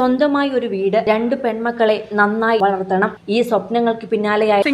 സ്വന്തമായി ഒരു വീട് രണ്ട് പെൺമക്കളെ നന്നായി വളർത്തണം. ഈ സ്വപ്നങ്ങൾക്ക് പിന്നാലെയായി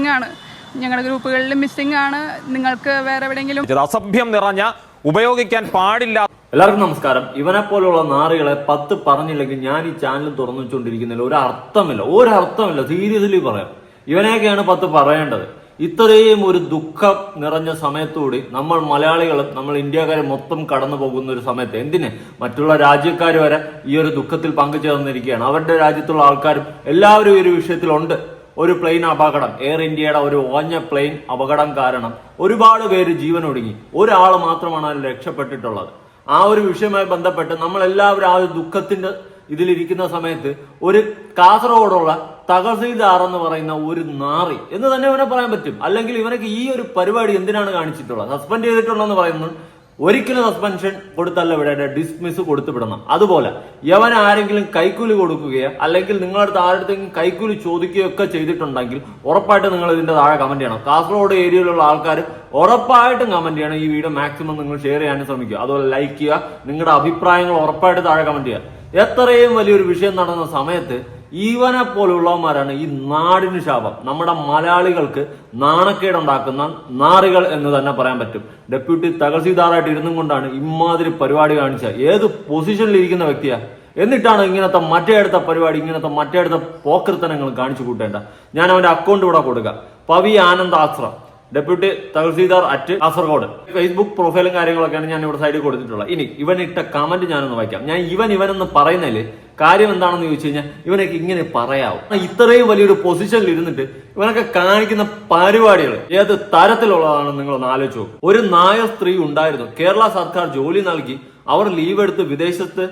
ഞങ്ങളുടെ ഗ്രൂപ്പുകളിൽ മിസ്സിംഗ് ആണ്. നിങ്ങൾക്ക് വേറെ എവിടെയെങ്കിലും ഇത് അസഭ്യം നിറഞ്ഞ ഉപയോഗിക്കാൻ പാടില്ല. എല്ലാവർക്കും നമസ്കാരം. ഇവനെ പോലുള്ള നാറുകളെ പത്ത് പറഞ്ഞില്ലെങ്കിൽ ഞാൻ ഈ ചാനൽ തുറന്നു വെച്ചുകൊണ്ടിരിക്കുന്നതിൽ ഒരു അർത്ഥമില്ല ഒരു അർത്ഥമില്ല സീരിയസ്ലി പറയാം. ഇവനെയൊക്കെയാണ് പത്ത് പറയേണ്ടത്. ഇത്രയും ഒരു ദുഃഖം നിറഞ്ഞ സമയത്തുകൂടി നമ്മൾ മലയാളികളും നമ്മൾ ഇന്ത്യക്കാരെ മൊത്തം കടന്നു പോകുന്ന ഒരു സമയത്ത് എന്തിന്? മറ്റുള്ള രാജ്യക്കാർ വരെ ഈ ഒരു ദുഃഖത്തിൽ പങ്കുചേർന്നിരിക്കുകയാണ്. അവരുടെ രാജ്യത്തുള്ള ആൾക്കാരും എല്ലാവരും ഈ ഒരു വിഷയത്തിലുണ്ട്. ഒരു പ്ലെയിൻ അപകടം. എയർ ഇന്ത്യയുടെ ഒരു ഓഞ്ഞ പ്ലെയിൻ അപകടം കാരണം ഒരുപാട് പേര് ജീവൻ ഒടുങ്ങി ഒരാൾ മാത്രമാണ് അതിൽ രക്ഷപ്പെട്ടിട്ടുള്ളത്. ആ ഒരു വിഷയവുമായി ബന്ധപ്പെട്ട് നമ്മൾ എല്ലാവരും ആ ഒരു ദുഃഖത്തിന്റെ ഇതിലിരിക്കുന്ന സമയത്ത് ഒരു കാസർഗോഡുള്ള തഹസീൽദാർ എന്ന് പറയുന്ന ഒരു നാറി. എന്ന് തന്നെ ഇവനെ പറയാൻ പറ്റും. അല്ലെങ്കിൽ ഇവനക്ക് ഈ ഒരു പരിപാടി എന്തിനാണ് കാണിച്ചിട്ടുള്ളത്? സസ്പെൻഡ് ചെയ്തിട്ടുള്ളതെന്ന് പറയുന്നത് ഒരിക്കലും സസ്പെൻഷൻ കൊടുത്തല്ല വിടേണ്ട ഡിസ്മിസ് കൊടുത്തു വിടണം. അതുപോലെ യവൻ ആരെങ്കിലും കൈക്കൂലി കൊടുക്കുകയോ അല്ലെങ്കിൽ നിങ്ങളുടെ ആരുടെങ്കിലും കൈക്കൂലി ചോദിക്കുകയോ ഒക്കെ ചെയ്തിട്ടുണ്ടെങ്കിൽ ഉറപ്പായിട്ട് നിങ്ങൾ ഇതിന്റെ താഴെ കമന്റ് ചെയ്യണം. കാസർഗോഡ് ഏരിയയിലുള്ള ആൾക്കാർ ഉറപ്പായിട്ടും കമന്റ് ചെയ്യണം. ഈ വീഡിയോ മാക്സിമം നിങ്ങൾ ഷെയർ ചെയ്യാനും ശ്രമിക്കുക. അതുപോലെ ലൈക്ക് ചെയ്യുക. നിങ്ങളുടെ അഭിപ്രായങ്ങൾ ഉറപ്പായിട്ട് താഴെ കമന്റ് ചെയ്യുക. എത്രയും വലിയൊരു വിഷയം നടന്ന സമയത്ത് ഈവനെ പോലുള്ളവന്മാരാണ് ഈ നാടിന് ശാപം. നമ്മുടെ മലയാളികൾക്ക് നാണക്കേടുണ്ടാക്കുന്ന നാറികൾ എന്ന് തന്നെ പറയാൻ പറ്റും. ഡെപ്യൂട്ടി തഹസീൽദാറായിട്ട് ഇരുന്നും കൊണ്ടാണ് ഇമാതിരി പരിപാടി കാണിച്ച ഏത് പൊസിഷനിൽ ഇരിക്കുന്ന വ്യക്തിയാ? എന്നിട്ടാണ് ഇങ്ങനത്തെ മറ്റേ അടുത്ത പരിപാടി ഇങ്ങനത്തെ മറ്റേ അടുത്ത പോക്കൃത്തനങ്ങൾ കാണിച്ചു കൂട്ടേണ്ട. ഞാൻ അവന്റെ അക്കൗണ്ട് ഇവിടെ കൊടുക്കാം. Pavi Anand Ashram deputy tahsildar at Kasaragod. Facebook പ്രൊഫൈലും കാര്യങ്ങളൊക്കെയാണ് ഞാൻ ഇവിടെ സൈഡിൽ കൊടുത്തിട്ടുള്ളത്. ഇനി ഇവൻ ഇട്ട കമന്റ് ഞാനൊന്ന് വായിക്കാം. ഞാൻ ഇവൻ ഇവനെന്ന് പറയുന്നതിൽ കാര്യം എന്താണെന്ന് ചോദിച്ചു കഴിഞ്ഞാൽ ഇവനൊക്കെ ഇങ്ങനെ പറയാവും. ഇത്രയും വലിയൊരു പൊസിഷനിൽ ഇരുന്നിട്ട് ഇവനൊക്കെ കാണിക്കുന്ന പരിപാടികൾ ഏത് തരത്തിലുള്ളതാണെന്ന് നിങ്ങളൊന്ന് ആലോചിച്ചു. ഒരു നായ സ്ത്രീ ഉണ്ടായിരുന്നു. കേരള സർക്കാർ ജോലി നൽകി അവർ ലീവ് എടുത്ത് വിദേശത്ത്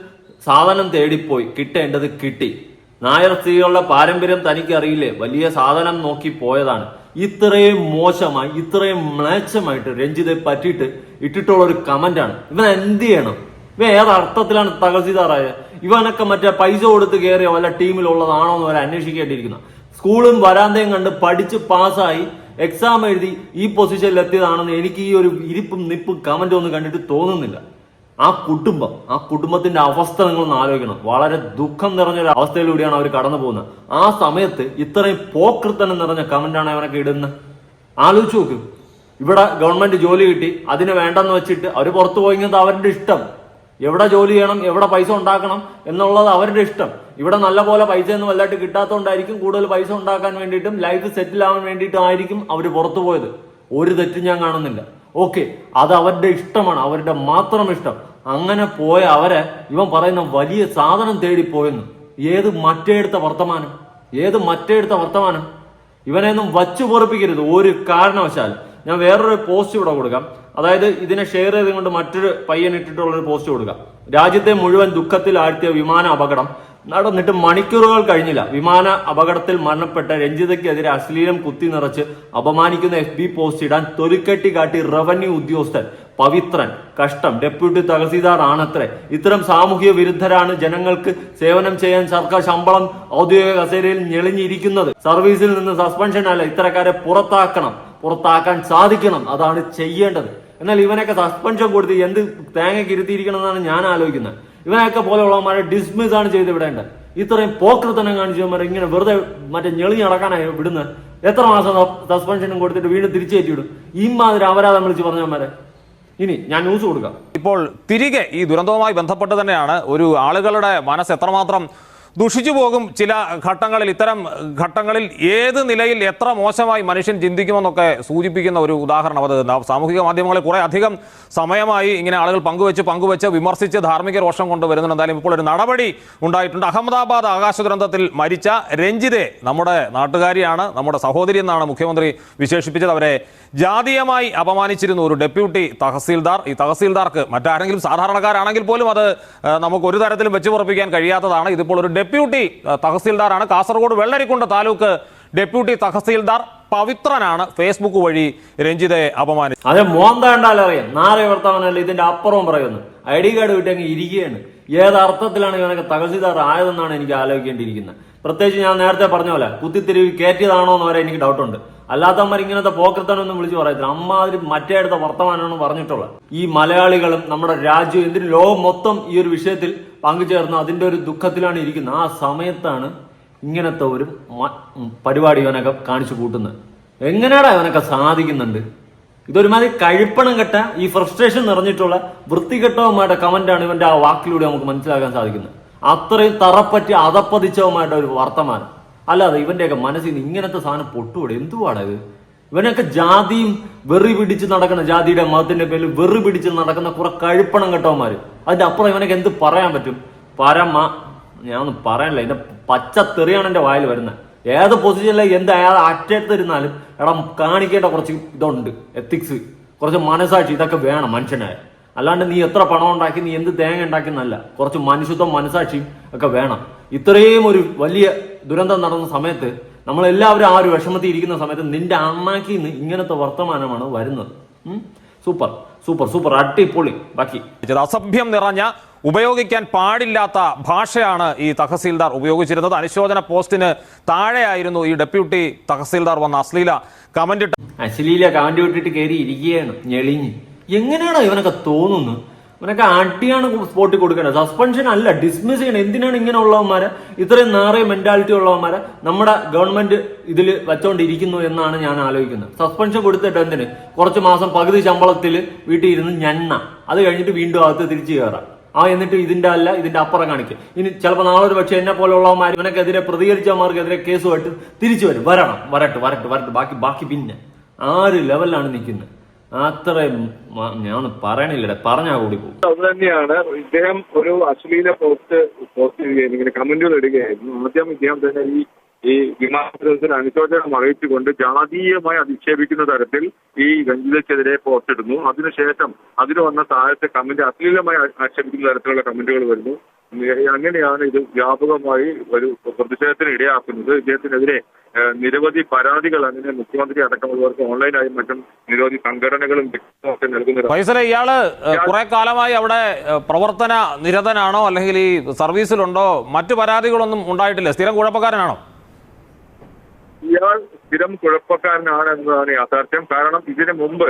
സാധനം തേടിപ്പോയി. കിട്ടേണ്ടത് കിട്ടി. നായർ സ്ത്രീകളുടെ പാരമ്പര്യം തനിക്ക് അറിയില്ലേ വലിയ സാധനം നോക്കി പോയതാണ്. ഇത്രയും മോശമായി ഇത്രയും മ്ലേച്ഛമായിട്ട് രഞ്ജിത്തെ പറ്റിയിട്ട് ഇട്ടിട്ടുള്ള ഒരു കമന്റാണ്. ഇവൻ എന്ത് ചെയ്യണം? ഇവൻ ഏതർത്ഥത്തിലാണ് തഹസീൽദാറായ? ഇവനൊക്കെ മറ്റേ പൈസ കൊടുത്ത് കയറിയ വല്ല ടീമിലുള്ളതാണോ എന്ന് വരെ അന്വേഷിക്കേണ്ടിയിരിക്കുന്ന. സ്കൂളും വരാന്തയും കണ്ട് പഠിച്ച് പാസ്സായി എക്സാം എഴുതി ഈ പൊസിഷനിൽ എത്തിയതാണെന്ന് എനിക്ക് ഈ ഒരു ഇരിപ്പും നിപ്പും കമന്റ് ഒന്നും കണ്ടിട്ട് തോന്നുന്നില്ല. ആ കുടുംബം ആ കുടുംബത്തിന്റെ അവസ്ഥ നിങ്ങളൊന്ന് ആലോചിക്കണം. വളരെ ദുഃഖം നിറഞ്ഞൊരു അവസ്ഥയിലൂടെയാണ് അവർ കടന്നു പോകുന്നത്. ആ സമയത്ത് ഇത്രയും പോക്കൃത്തനം നിറഞ്ഞ കമന്റാണ് അവനൊക്കെ ഇടുന്നത്. ആലോചിച്ച് നോക്ക്. ഇവിടെ ഗവൺമെന്റ് ജോലി കിട്ടി അതിന് വേണ്ടെന്ന് വെച്ചിട്ട് അവർ പുറത്തു പോയിക്കുന്നത് അവരുടെ ഇഷ്ടം. എവിടെ ജോലി ചെയ്യണം എവിടെ പൈസ ഉണ്ടാക്കണം എന്നുള്ളത് അവരുടെ ഇഷ്ടം. ഇവിടെ നല്ല പോലെ പൈസ ഒന്നും വലുതായിട്ട് കിട്ടാത്തതുകൊണ്ടായിരിക്കും കൂടുതൽ പൈസ ഉണ്ടാക്കാൻ വേണ്ടിയിട്ടും ലൈഫ് സെറ്റിൽ ആവാൻ വേണ്ടിയിട്ടും ആയിരിക്കും അവർ പുറത്തു പോയത്. ഒരു തെറ്റും ഞാൻ കാണുന്നില്ല. ഓക്കെ അത് അവരുടെ ഇഷ്ടമാണ് അവരുടെ മാത്രം ഇഷ്ടം. അങ്ങനെ പോയ അവരെ ഇവൻ പറയുന്ന വലിയ സാധനം തേടി പോയെന്ന്. ഏത് മറ്റേടുത്ത വർത്തമാനം? ഏത് മറ്റേടുത്ത വർത്തമാനം? ഇവനെയൊന്നും വച്ചു പൊറപ്പിക്കരുത് ഒരു കാരണവശാലും ഞാൻ വേറൊരു പോസ്റ്റ് ഇവിടെ കൊടുക്കാം. അതായത് ഇതിനെ ഷെയർ ചെയ്തുകൊണ്ട് മറ്റൊരു പയ്യൻ ഇട്ടിട്ടുള്ള ഒരു പോസ്റ്റ് കൊടുക്കാം. രാജ്യത്തെ മുഴുവൻ ദുഃഖത്തിൽ ആഴ്ത്തിയ വിമാന അപകടം നടന്നിട്ട് മണിക്കൂറുകൾ കഴിഞ്ഞില്ല. വിമാന അപകടത്തിൽ മരണപ്പെട്ട രഞ്ജിതയ്ക്കെതിരെ അശ്ലീലം കുത്തി നിറച്ച് അപമാനിക്കുന്ന എഫ് ബി പോസ്റ്റ് ഇടാൻ തൊലിക്കെട്ടി കാട്ടി റവന്യൂ ഉദ്യോഗസ്ഥൻ പവിത്രൻ. കഷ്ടം. ഡെപ്യൂട്ടി തഹസീൽദാർ ആണത്രേ ഇത്തരം സാമൂഹ്യ വിരുദ്ധരാണ് ജനങ്ങൾക്ക് സേവനം ചെയ്യാൻ സർക്കാർ ശമ്പളം ഔദ്യോഗിക കസേരയിൽ ഞെളിഞ്ഞിരിക്കുന്നത്. സർവീസിൽ നിന്ന് സസ്പെൻഷൻ അല്ല ഇത്തരക്കാരെ പുറത്താക്കണം. പുറത്താക്കാൻ സാധിക്കണം. അതാണ് ചെയ്യേണ്ടത്. എന്നാൽ ഇവനൊക്കെ സസ്പെൻഷൻ കൊടുത്ത് എന്ത് തേങ്ങയ്ക്ക് എന്നാണ് ഞാൻ ആലോചിക്കുന്നത്. ഇവനൊക്കെ പോലെയുള്ളവന്മാരെ ഡിസ്മിസ് ആണ് ചെയ്ത് വിടേണ്ടത്. ഇത്രയും പോക്കൃത്തനം കാണിച്ചവന്മാരെ ഇങ്ങനെ വെറുതെ മറ്റേ ഞെളി നടക്കാനായി വിടുന്നത് എത്ര മാസം സസ്പെൻഷനും കൊടുത്തിട്ട് വീണ്ടും തിരിച്ചേറ്റി വിടും? മാതിരി അപരാധം വിളിച്ച് പറഞ്ഞവന്മാരെ ഇനി ഞാൻ ന്യൂസ് കൊടുക്കാം. ഇപ്പോൾ തിരികെ ഈ ദുരന്തവുമായി ബന്ധപ്പെട്ട് തന്നെയാണ് ഒരു ആളുകളുടെ മനസ്സ് എത്രമാത്രം ദുഷിച്ചു പോകും ചില ഘട്ടങ്ങളിൽ. ഇത്തരം ഘട്ടങ്ങളിൽ ഏത് നിലയിൽ എത്ര മോശമായി മനുഷ്യൻ ചിന്തിക്കുമെന്നൊക്കെ സൂചിപ്പിക്കുന്ന ഒരു ഉദാഹരണം അത്. സാമൂഹിക മാധ്യമങ്ങളിൽ കുറെ അധികം സമയമായി ഇങ്ങനെ ആളുകൾ പങ്കുവെച്ച് പങ്കുവെച്ച് വിമർശിച്ച് ധാർമ്മിക രോഷം കൊണ്ടുവരുന്നുണ്ട് എന്തായാലും ഇപ്പോൾ ഒരു നടപടി ഉണ്ടായിട്ടുണ്ട്. അഹമ്മദാബാദ് ആകാശ ദുരന്തത്തിൽ മരിച്ച രഞ്ജിതെ നമ്മുടെ നാട്ടുകാരിയാണ് നമ്മുടെ സഹോദരി എന്നാണ് മുഖ്യമന്ത്രി വിശേഷിപ്പിച്ചത്. അവരെ ജാതീയമായി അപമാനിച്ചിരുന്നു ഒരു ഡെപ്യൂട്ടി തഹസീൽദാർ. ഈ തഹസീൽദാർക്ക് മറ്റാരെങ്കിലും സാധാരണക്കാരാണെങ്കിൽ പോലും അത് നമുക്ക് ഒരു തരത്തിലും വെച്ചുപുറപ്പിക്കാൻ കഴിയാത്തതാണ്. ഇതിപ്പോൾ ഒരു ഡെപ്യൂട്ടി തഹസീൽദാറാണ്. കാസർഗോഡ് വെള്ളരിക്കുണ്ട് താലൂക്ക് ഡെപ്യൂട്ടി തഹസീൽദാർ പവിത്രനാണ്. ഫേസ്ബുക്ക് വഴി രഞ്ജിതെ അപമാനിച്ചു. അതെ മോന്താണ്ടാലറിയാം നാളെ വർത്തമാനല്ല ഇതിന്റെ അപ്പുറവും പറയുന്നു ഐ ഡി കാർഡ് വിട്ടങ്ങ് ഇരിക്കുകയാണ്. ഏത് അർത്ഥത്തിലാണ് ഇവനൊക്കെ തഹസീൽദാർ ആയതെന്നാണ് എനിക്ക് ആലോചിക്കേണ്ടിയിരിക്കുന്നത്. പ്രത്യേകിച്ച് ഞാൻ നേരത്തെ പറഞ്ഞ പോലെ കുത്തിത്തിരിവ് കയറ്റിയതാണോ എന്ന് വരെ എനിക്ക് ഡൗട്ടുണ്ട്. അല്ലാത്തമാർ ഇങ്ങനത്തെ പോക്കൃത്തനൊന്നും വിളിച്ച് പറയത്തില്ല. അമ്മാതിരി മറ്റേ അടുത്ത വർത്തമാനമാണ് പറഞ്ഞിട്ടുള്ളത്. ഈ മലയാളികളും നമ്മുടെ രാജ്യം എന്തിനും ലോകം മൊത്തം ഈ ഒരു വിഷയത്തിൽ പങ്കുചേർന്ന് അതിന്റെ ഒരു ദുഃഖത്തിലാണ് ഇരിക്കുന്നത്. ആ സമയത്താണ് ഇങ്ങനത്തെ ഒരു പരിപാടി ഇവനൊക്കെ കാണിച്ചു കൂട്ടുന്നത്. എങ്ങനെയാടാ ഇവനൊക്കെ സാധിക്കുന്നുണ്ട്? ഇതൊരുമാതിരി കഴിപ്പണം കെട്ട ഈ ഫ്രസ്ട്രേഷൻ നിറഞ്ഞിട്ടുള്ള വൃത്തികെട്ടവുമായിട്ട് കമന്റാണ് ഇവന്റെ ആ വാക്കിലൂടെ നമുക്ക് മനസ്സിലാക്കാൻ സാധിക്കുന്നത്. അത്രയും തറപ്പറ്റി അതപ്പതിച്ചവുമായിട്ട് ഒരു വർത്തമാനം. അല്ലാതെ ഇവന്റെയൊക്കെ മനസ്സിൽ നിന്ന് ഇങ്ങനത്തെ സാധനം പൊട്ടുകൂടെ എന്തുവാടാ ഇത്? ഇവനൊക്കെ ജാതിയും വെറി പിടിച്ച് നടക്കുന്ന ജാതിയുടെ മതത്തിന്റെ പേരിൽ വെറി പിടിച്ച് നടക്കുന്ന കുറെ കഴിപ്പണം കെട്ടവന്മാര്. അതിന്റെ അപ്പുറം ഇവനൊക്കെ എന്ത് പറയാൻ പറ്റും? പരമ ഞാൻ ഒന്നും പറയാനില്ല. എന്റെ പച്ച തെറിയാണ് എന്റെ വായിൽ വരുന്നത്. ഏത് പൊസിഷനിലെ എന്ത് അയാൾ അറ്റത്തിരുന്നാലും എടാ കാണിക്കേണ്ട കുറച്ച് ഇതുണ്ട്. എത്തിക്സ് കുറച്ച് മനസാക്ഷി ഇതൊക്കെ വേണം മനുഷ്യനായ അല്ലാണ്ട് നീ എത്ര പണം ഉണ്ടാക്കി നീ എന്ത് തേങ്ങ ഉണ്ടാക്കി എന്നല്ല കുറച്ച് മനുഷ്യത്വം മനസാക്ഷിയും ഒക്കെ വേണം. ഇത്രയും ഒരു വലിയ ദുരന്തം നടന്ന സമയത്ത് നമ്മളെല്ലാവരും ആ ഒരു വിഷമത്തിൽ ഇരിക്കുന്ന സമയത്ത് നിന്റെ അമ്മാക്കിന്ന് ഇങ്ങനത്തെ വർത്തമാനമാണ് വരുന്നത്? സൂപ്പർ സൂപ്പർ സൂപ്പർ അടിപൊളി ബാക്കി. അസഭ്യം നിറഞ്ഞ ഉപയോഗിക്കാൻ പാടില്ലാത്ത ഭാഷയാണ് ഈ തഹസീൽദാർ ഉപയോഗിച്ചിരുന്നത്. അനുശോചന പോസ്റ്റിന് താഴെയായിരുന്നു ഈ ഡെപ്യൂട്ടി തഹസീൽദാർ വന്ന അശ്ലീല കമന്റ് അശ്ലീല കമന്റ് വിട്ടിട്ട് കയറി ഇരിക്കുകയാണ് ഞെളിഞ്ഞ്. എങ്ങനെയാണോ ഇവനൊക്കെ തോന്നുന്നു ഇവനൊക്കെ അടിയാണ് സ്പോട്ടിൽ കൊടുക്കേണ്ടത് സസ്പെൻഷൻ അല്ല ഡിസ്മിസ് ചെയ്യണം. എന്തിനാണ് ഇങ്ങനെ ഉള്ളവന്മാരെ? ഇത്രയും നാറിയ മെന്റാലിറ്റി ഉള്ളവന്മാരെ നമ്മുടെ ഗവൺമെന്റ് ഇതിൽ വെച്ചോണ്ടിരിക്കുന്നു എന്നാണ് ഞാൻ ആലോചിക്കുന്നത്. സസ്പെൻഷൻ കൊടുത്തിട്ട് എന്തിന്? കുറച്ച് മാസം പകുതി ശമ്പളത്തിൽ വീട്ടിൽ ഇരുന്ന് ഞണ്ണ. അത് കഴിഞ്ഞിട്ട് വീണ്ടും അകത്ത് തിരിച്ചു കയറാം ആ എന്നിട്ട് ഇതിന്റെ അല്ല ഇതിന്റെ അപ്പുറം കാണിക്കും. ഇനി ചിലപ്പോൾ നാളെ ഒരു പക്ഷേ എന്നെ പോലുള്ളവന്മാർ ഇവനക്കെതിരെ പ്രതികരിച്ചവന്മാർക്കെതിരെ കേസുമായിട്ട് തിരിച്ചു വരും. വരണം. വരട്ടെ വരട്ടെ വരട്ടെ. ബാക്കി ബാക്കി പിന്നെ. ആറ് ലെവലിലാണ് നിൽക്കുന്നത്? അത്രയും ഞാൻ പറയണില്ലട പറഞ്ഞാ കൂടി പോകും. അത് തന്നെയാണ്. ഇദ്ദേഹം ഒരു അശ്ലീല പോസ്റ്റ് പോസ്റ്റ് ചെയ്യുകയായിരുന്നു ഇങ്ങനെ കമന്റുകൾ ഇടുകയായിരുന്നു. ആദ്യം ഇദ്ദേഹം തന്നെ ഈ ഈ വിമാനത്തിന് അനുശോചനം അറിയിച്ചുകൊണ്ട് ജാതീയമായി അധിക്ഷേപിക്കുന്ന തരത്തിൽ ഈ രഞ്ജിതയ്ക്കെതിരെ പോസ്റ്റ് ഇടുന്നു. അതിനുശേഷം അതിന് വന്ന താഴത്തെ കമന്റ് അശ്ലീലമായി ആക്ഷേപിക്കുന്ന തരത്തിലുള്ള കമന്റുകൾ വരുന്നു. അങ്ങനെയാണ് ഇത് വ്യാപകമായി ഒരു പ്രതിഷേധത്തിന് ഇടയാക്കുന്നത് ഇദ്ദേഹത്തിനെതിരെ നിരവധി പരാതികൾ അങ്ങനെ മുഖ്യമന്ത്രി അടക്കമുള്ളവർക്ക് ഓൺലൈനായും മറ്റും നിരവധി സംഘടനകളും ഒക്കെ നൽകുന്ന ഇയാൾ കുറെ കാലമായി അവിടെ പ്രവർത്തന നിരതനാണോ അല്ലെങ്കിൽ ഈ സർവീസിലുണ്ടോ? മറ്റു പരാതികളൊന്നും ഉണ്ടായിട്ടില്ല. സ്ഥിരം കുഴപ്പക്കാരനാണോ? ഇയാൾ സ്ഥിരം കുഴപ്പക്കാരനാണ് എന്നതാണ് യാഥാർത്ഥ്യം. കാരണം ഇതിനു മുമ്പ്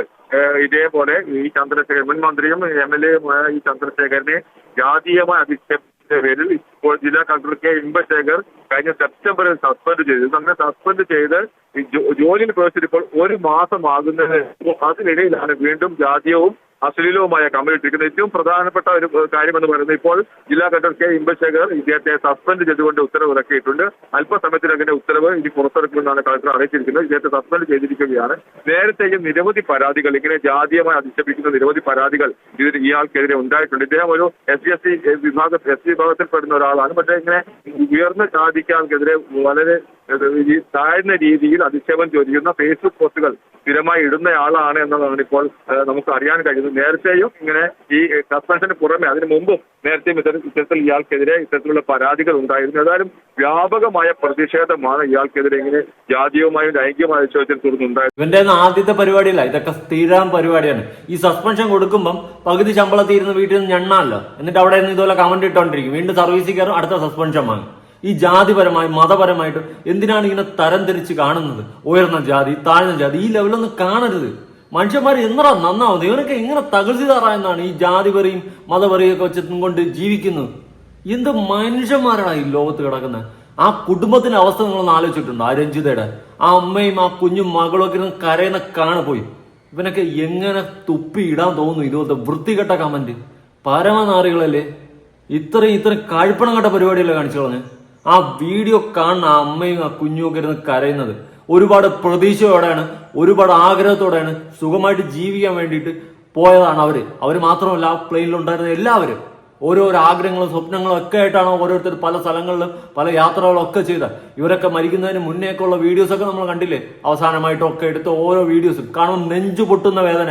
ഇതേപോലെ ഈ ചന്ദ്രശേഖരൻ മുൻ മന്ത്രിയും എം എൽ എയുമായ ഈ ചന്ദ്രശേഖരനെ ജാതീയമായി അധിക്ഷേപിച്ച പേരിൽ ഇപ്പോൾ ജില്ലാ കളക്ടർ കെ ഇമ്പശേഖർ കഴിഞ്ഞ സെപ്റ്റംബറിൽ സസ്പെൻഡ് ചെയ്തു. അങ്ങനെ സസ്പെൻഡ് ചെയ്ത് ജോലിയിൽ പ്രവേശിച്ചിട്ട് ഇപ്പോൾ ഒരു മാസമാകുന്നതിന് അതിനിടയിലാണ് വീണ്ടും ജാതീയവും അശ്ലീലവുമായ കമലിട്ടിരിക്കുന്നത് ഏറ്റവും പ്രധാനപ്പെട്ട ഒരു കാര്യമെന്ന് പറയുന്നത് ഇപ്പോൾ ജില്ലാ കളക്ടർ കെ ഇമ്പശേഖർ ഇദ്ദേഹത്തെ സസ്പെൻഡ് ചെയ്തുകൊണ്ട് ഉത്തരവ് ഇറക്കിയിട്ടുണ്ട് അല്പസമയത്തിനകം ഉത്തരവ് ഇനി പുറത്തിറക്കുമെന്നാണ് കളക്ടർ അറിയിച്ചിരിക്കുന്നത്. ഇദ്ദേഹത്തെ സസ്പെൻഡ് ചെയ്തിരിക്കുകയാണ്. നേരത്തെയും നിരവധി പരാതികൾ ഇങ്ങനെ ജാതീയമായി അധിക്ഷേപിക്കുന്ന നിരവധി പരാതികൾ ഇതിന് ഇയാൾക്കെതിരെ ഉണ്ടായിട്ടുണ്ട്. ഇദ്ദേഹം ഒരു എസ് സി എസ് സി വിഭാഗ എസ് സി വിഭാഗത്തിൽപ്പെടുന്ന ഒരാളാണ്. പക്ഷേ ഇങ്ങനെ ഉയർന്ന ജാതിക്കാർക്കെതിരെ വളരെ താഴ്ന്ന രീതിയിൽ അധിക്ഷേപം ചോദിക്കുന്ന ഫേസ്ബുക്ക് പോസ്റ്റുകൾ സ്ഥിരമായി ഇടുന്നയാളാണ് എന്നതാണ് ഇപ്പോൾ നമുക്ക് അറിയാൻ കഴിയുന്നത് നേരത്തെയും ഇങ്ങനെ ഈ സസ്പെൻഷന് പുറമെ അതിനു മുമ്പും നേരത്തെയും ഇത്തരം ഇത്തരത്തിൽ ഇയാൾക്കെതിരെ ഇത്തരത്തിലുള്ള പരാതികൾ ഉണ്ടായിരുന്നു. ഏതായാലും വ്യാപകമായ പ്രതിഷേധമാണ് ഇയാൾക്കെതിരെ ഇങ്ങനെ ജാതീയമായും ലൈംഗികമായ ചോദ്യത്തിൽ തുടർന്നുണ്ടായത് ഇവന്റെ ആദ്യത്തെ പരിപാടിയല്ല ഇതൊക്കെ സ്ഥിരം പരിപാടിയാണ്. ഈ സസ്പെൻഷൻ കൊടുക്കുമ്പം പകുതി ശമ്പളത്തിൽ ഇരുന്ന് വീട്ടിൽ നിന്ന് ഞണ്ണാല്ലോ എന്നിട്ട് അവിടെ നിന്ന് ഇതുപോലെ കമന്റ് ഇട്ടോണ്ടിരിക്കും. വീണ്ടും സർവീസിൽ കയറും അടുത്ത സസ്പെൻഷൻ വാങ്ങും. ഈ ജാതിപരമായി മതപരമായിട്ട് എന്തിനാണ് ഇങ്ങനെ തരംതിരിച്ച് കാണുന്നത്? ഉയർന്ന ജാതി താഴ്ന്ന ജാതി ഈ ലെവലൊന്നും കാണരുത്. മനുഷ്യന്മാർ എന്നറാ നന്നാവുന്നത് ഇവനൊക്കെ എങ്ങനെ എന്നാണ് ഈ ജാതിപറിയും മതപറിയും ഒക്കെ വെച്ച് കൊണ്ട് ജീവിക്കുന്നത്. എന്ത് മനുഷ്യന്മാരാണ് ഈ ലോകത്ത് കിടക്കുന്നത് ആ കുടുംബത്തിന്റെ അവസ്ഥ നിങ്ങളൊന്ന് ആലോചിച്ചിട്ടുണ്ട്? ആ രഞ്ജിതയുടെ ആ അമ്മയും ആ കുഞ്ഞും മകളും ഒക്കെ കരയുന്ന കാണ പോയി. ഇവനൊക്കെ എങ്ങനെ തുപ്പി ഇടാൻ തോന്നുന്നു ഇതുപോലത്തെ വൃത്തികെട്ട കമന്റ് പരമനാറികളല്ലേ? ഇത്രയും ഇത്രയും കഴുപ്പണം കെട്ട പരിപാടിയല്ലേ കാണിച്ചു കളഞ്ഞ്? ആ വീഡിയോ കാണുന്ന ആ അമ്മയും ആ കുഞ്ഞും ഒക്കെ ഇരുന്ന് കരയുന്നത്. ഒരുപാട് പ്രതീക്ഷയോടെയാണ് ഒരുപാട് ആഗ്രഹത്തോടെയാണ് സുഖമായിട്ട് ജീവിക്കാൻ വേണ്ടിയിട്ട് പോയതാണ് അവർ. അവർ മാത്രമല്ല ആ പ്ലെയിനിലുണ്ടായിരുന്ന എല്ലാവരും. ഓരോരോ ആഗ്രഹങ്ങളും സ്വപ്നങ്ങളും ഒക്കെ ആയിട്ടാണ് ഓരോരുത്തർ പല സ്ഥലങ്ങളിലും പല യാത്രകളും ഒക്കെ ചെയ്ത ഇവരൊക്കെ മരിക്കുന്നതിന് മുന്നേ ഒക്കെ ഉള്ള വീഡിയോസ് ഒക്കെ നമ്മൾ കണ്ടില്ലേ? അവസാനമായിട്ടൊക്കെ എടുത്ത ഓരോ വീഡിയോസും കാണുമ്പോൾ നെഞ്ചു പൊട്ടുന്ന വേദന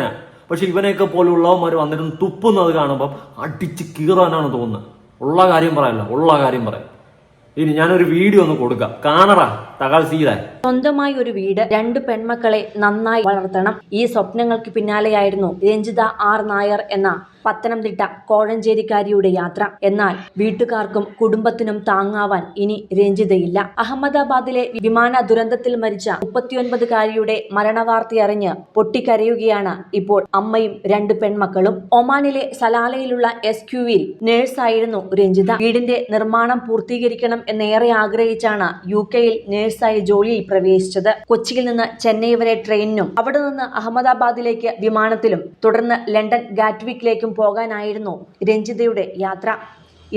പക്ഷെ ഇവനെയൊക്കെ പോലുള്ളവന്മാർ വന്നിരുന്ന് തുപ്പുന്നത് കാണുമ്പോൾ അടിച്ച് കീറാനാണ് തോന്നുന്നത്. ഉള്ള കാര്യം പറയല്ല ഉള്ള കാര്യം പറയാം. ഇനി ഞാനൊരു വീഡിയോ ഒന്ന് കൊടുക്കാം. കാണറാ തകാൽ സീരാൻ സ്വന്തമായി ഒരു വീട് രണ്ട് പെൺമക്കളെ നന്നായി വളർത്തണം. ഈ സ്വപ്നങ്ങൾക്ക് പിന്നാലെയായിരുന്നു രഞ്ജിത ആർ നായർ എന്ന പത്തനംതിട്ട കോഴഞ്ചേരിക്കാരിയുടെ യാത്ര. എന്നാൽ വീട്ടുകാർക്കും കുടുംബത്തിനും താങ്ങാവാൻ ഇനി രഞ്ജിതയില്ല. അഹമ്മദാബാദിലെ വിമാന ദുരന്തത്തിൽ മരിച്ച മുപ്പത്തിയൊൻപതുകാരിയുടെ മരണവാർത്തയറിഞ്ഞ് പൊട്ടിക്കരയുകയാണ് ഇപ്പോൾ അമ്മയും രണ്ട് പെൺമക്കളും. ഒമാനിലെ സലാലയിലുള്ള എസ് ക്യൂവിൽ നേഴ്സായിരുന്നു രഞ്ജിത. വീടിന്റെ നിർമ്മാണം പൂർത്തീകരിക്കണം എന്നേറെ ആഗ്രഹിച്ചാണ് യു കെയിൽ നേഴ്സായി ജോലിയിൽ പ്രവേശിച്ചത്. കൊച്ചിയിൽ നിന്ന് ചെന്നൈ വരെ ട്രെയിനിനും അവിടെ നിന്ന് അഹമ്മദാബാദിലേക്ക് വിമാനത്തിലും തുടർന്ന് ലണ്ടൻ ഗാറ്റ്വിക്കിലേക്കും പോകാനായിരുന്നു രഞ്ജിതയുടെ യാത്ര.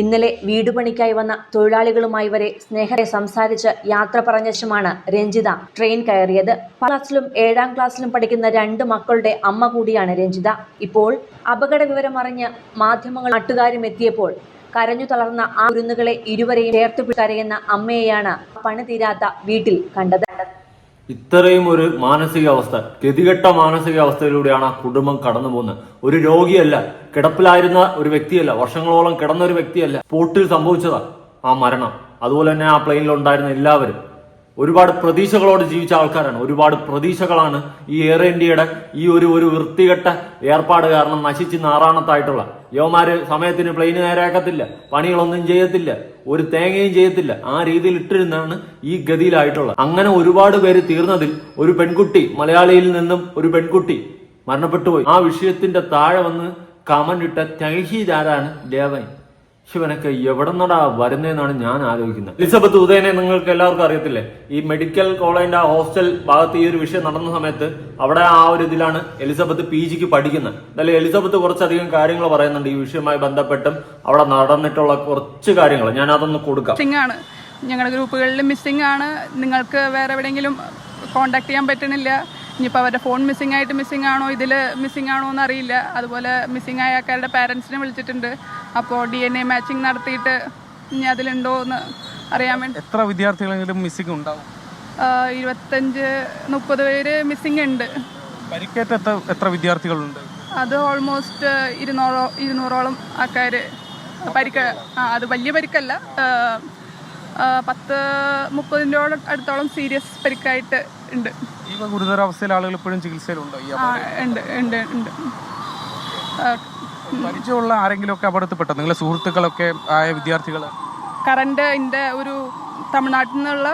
ഇന്നലെ വീടുപണിക്കായി വന്ന തൊഴിലാളികളുമായി വരെ സ്നേഹരെ സംസാരിച്ച് യാത്ര പറഞ്ഞ ശേഷമാണ് രഞ്ജിത ട്രെയിൻ കയറിയത്. ക്ലാസ്സിലും ഏഴാം ക്ലാസ്സിലും പഠിക്കുന്ന രണ്ട് മക്കളുടെ അമ്മ കൂടിയാണ് രഞ്ജിത. ഇപ്പോൾ അപകട വിവരം അറിഞ്ഞ് മാധ്യമങ്ങൾ നാട്ടുകാരും എത്തിയപ്പോൾ കരഞ്ഞു തളർന്ന ആ കുരുന്നുകളെ ഇരുവരെയും ചേർത്ത് കരയുന്ന അമ്മയെയാണ് പണി തീരാത്ത വീട്ടിൽ കണ്ടത്. ഇത്രയും ഒരു മാനസികാവസ്ഥ ഗതികെട്ട മാനസികാവസ്ഥയിലൂടെയാണ് ആ കുടുംബം കടന്നു പോകുന്നത് ഒരു രോഗിയല്ല കിടപ്പിലായിരുന്ന ഒരു വ്യക്തിയല്ല വർഷങ്ങളോളം കിടന്ന ഒരു വ്യക്തിയല്ല. പോട്ടിൽ സംഭവിച്ചതാ ആ മരണം. അതുപോലെ തന്നെ ആ പ്ലെയിനിൽ ഉണ്ടായിരുന്ന എല്ലാവരും. ഒരുപാട് പ്രതീക്ഷകളോട് ജീവിച്ച ആൾക്കാരാണ്. ഒരുപാട് പ്രതീക്ഷകളാണ് ഈ എയർ ഇന്ത്യയുടെ ഈ ഒരു ഒരു വൃത്തികെട്ട ഏർപ്പാട് കാരണം നശിച്ച് നാറാണത്തായിട്ടുള്ള യവമാര് സമയത്തിന് പ്ലെയിന് നേരാക്കത്തില്ല പണികളൊന്നും ചെയ്യത്തില്ല ഒരു തേങ്ങയും ചെയ്യത്തില്ല. ആ രീതിയിൽ ഇട്ടിരുന്നാണ് ഈ ഗതിയിലായിട്ടുള്ളത്. അങ്ങനെ ഒരുപാട് പേര് തീർന്നതിൽ ഒരു പെൺകുട്ടി മലയാളിയിൽ നിന്നും ഒരു പെൺകുട്ടി മരണപ്പെട്ടുപോയി. ആ വിഷയത്തിന്റെ താഴെ വന്ന് കമന്റ് ഇട്ട തഹീദാരാണ് ദേവൻ. ശിവനൊക്കെ എവിടെ നിന്നടാ വരുന്നതെന്നാണ് ഞാൻ ആലോചിക്കുന്നത്. എലിസബത്ത് ഉദയനെ നിങ്ങൾക്ക് എല്ലാവർക്കും അറിയത്തില്ലേ? ഈ മെഡിക്കൽ കോളേജിന്റെ ആ ഹോസ്റ്റൽ ഭാഗത്ത് ഈ ഒരു വിഷയം നടന്ന സമയത്ത് അവിടെ ആ ഒരു ഇതിലാണ് എലിസബത്ത് പി ജിക്ക് പഠിക്കുന്നത്. എന്നാലും എലിസബത്ത് കുറച്ചധികം കാര്യങ്ങൾ പറയുന്നുണ്ട്. ഈ വിഷയവുമായി ബന്ധപ്പെട്ടും അവിടെ നടന്നിട്ടുള്ള കുറച്ച് കാര്യങ്ങൾ. ഞാൻ അതൊന്ന് കൊടുക്കാം. മിസ്സിംഗ് ആണ്. ഞങ്ങളുടെ ഗ്രൂപ്പുകളിൽ മിസ്സിംഗ് ആണ്. നിങ്ങൾക്ക് വേറെ എവിടെയെങ്കിലും കോണ്ടാക്ട് ചെയ്യാൻ പറ്റണില്ല. ഇനിയിപ്പോൾ അവരുടെ ഫോൺ മിസ്സിംഗ് ആയിട്ട് മിസ്സിംഗ് ആണോ? ഇതിൽ മിസ്സിംഗ് ആണോ എന്ന് അറിയില്ല. അതുപോലെ മിസ്സിംഗ് ആയ ആൾക്കാരുടെ പാരൻസിനെ വിളിച്ചിട്ടുണ്ട്. അപ്പോൾ ഡി എൻ എ മാച്ചിങ് നടത്തിയിട്ട് ഇനി അതിലുണ്ടോ എന്ന് അറിയാൻ വേണ്ടി. എത്ര വിദ്യാർത്ഥികളെങ്കിലും മിസ്സിംഗ് ഉണ്ടാവും? ഇരുപത്തഞ്ച് മുപ്പത് പേര് മിസ്സിംഗ് ഉണ്ട്. പരിക്കേറ്റ എത്ര വിദ്യാർത്ഥികളുണ്ട്? അത് ഓൾമോസ്റ്റ് ഇരുന്നൂറോ ഇരുന്നൂറോളം ആൾക്കാർ പരിക്ക് ആ അത് വലിയ പരിക്കല്ല. പത്ത് മുപ്പതിന്റെ അടുത്തോളം സീരിയസ് പരിക്കായിട്ട് ഉണ്ട്. ഗുരുതരാവസ്ഥയിൽ ആളുകൾ ഇപ്പോഴും ചികിത്സയിലുണ്ടോ? ഉണ്ട് ഉണ്ട് ഉണ്ട്. പരിചയമുള്ള ആരെങ്കിലും ഒക്കെ അപകടത്തിൽപ്പെട്ടോ നിങ്ങളെ സുഹൃത്തുക്കളൊക്കെ ആയ വിദ്യാർത്ഥികൾ കറണ്ട് എന്റെ ഒരു തമിഴ്നാട്ടിൽ നിന്നുള്ള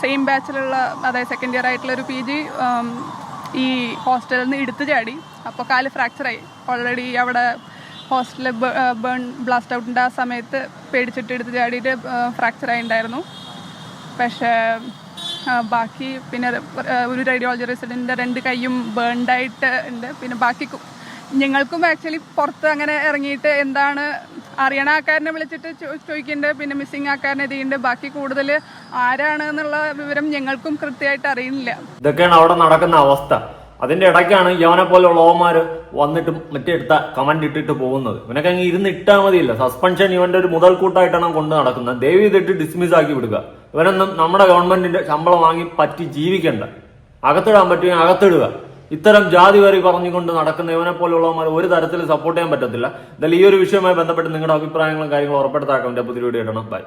സെയിം ബാച്ചിലുള്ള അതായത് സെക്കൻഡ് ഇയർ ആയിട്ടുള്ള ഒരു പി ജി ഈ ഹോസ്റ്റലിൽ നിന്ന് എടുത്തു ചാടി. അപ്പോൾ കാൽ ഫ്രാക്ചറായി ഓൾറെഡി അവിടെ ഹോസ്റ്റലിൽ ബേൺ ബ്ലാസ്റ്റ് ഔട്ടിന്റെ ആ സമയത്ത് പേടിച്ചിട്ട് എടുത്ത് ചാടിയിട്ട് ഫ്രാക്ചറായി ഉണ്ടായിരുന്നു പക്ഷേ ബാക്കി പിന്നെ ഒരു റേഡിയോളജി റെസിഡന്റിന്റെ രണ്ട് കൈയും ബേൺഡായിട്ട് ഉണ്ട് പിന്നെ ബാക്കി ഞങ്ങൾക്കും ആക്ച്വലി പുറത്ത് അങ്ങനെ ഇറങ്ങിയിട്ട് എന്താണ് അറിയണ ആൾക്കാരനെ വിളിച്ചിട്ട് ചോദിക്കുന്നുണ്ട് പിന്നെ മിസ്സിങ് ആൾക്കാരനെ ചെയ്യുന്നുണ്ട് ബാക്കി കൂടുതൽ ആരാണ് എന്നുള്ള വിവരം ഞങ്ങൾക്കും കൃത്യമായിട്ട് അറിയുന്നില്ല. ഇതൊക്കെയാണ് അവിടെ നടക്കുന്ന അവസ്ഥ. അതിന്റെ ഇടയ്ക്കാണ് യവനെ പോലുള്ള ഓമാര് വന്നിട്ട് മറ്റേ എടുത്ത കമന്റ് ഇട്ടിട്ട് പോകുന്നത്. ഇവനൊക്കെ അങ്ങ് ഇരുന്ന് ഇട്ടാ മതിയില്ല. സസ്പെൻഷൻ ഇവന്റെ ഒരു മുതൽക്കൂട്ടായിട്ടാണ് കൊണ്ട് നടക്കുന്നത്. ദേവി ചെയ്തിട്ട് ഡിസ്മിസ് ആക്കി വിടുക. ഇവനൊന്നും നമ്മുടെ ഗവൺമെന്റിന്റെ ശമ്പളം വാങ്ങി പറ്റി ജീവിക്കണ്ട. അകത്തിടാൻ പറ്റുമെങ്കിൽ അകത്തിടുക. ഇത്തരം ജാതി വരി പറഞ്ഞുകൊണ്ട് നടക്കുന്ന ഇവനെ പോലുള്ളവന്മാർ ഒരു തരത്തിൽ സപ്പോർട്ട് ചെയ്യാൻ പറ്റത്തില്ല. എന്തായാലും ഈ ഒരു വിഷയവുമായി ബന്ധപ്പെട്ട് നിങ്ങളുടെ അഭിപ്രായങ്ങളും കാര്യങ്ങളും ഉറപ്പെടുത്താക്കാൻ പുതിയ വീഡിയോ ഇടണം. ബൈ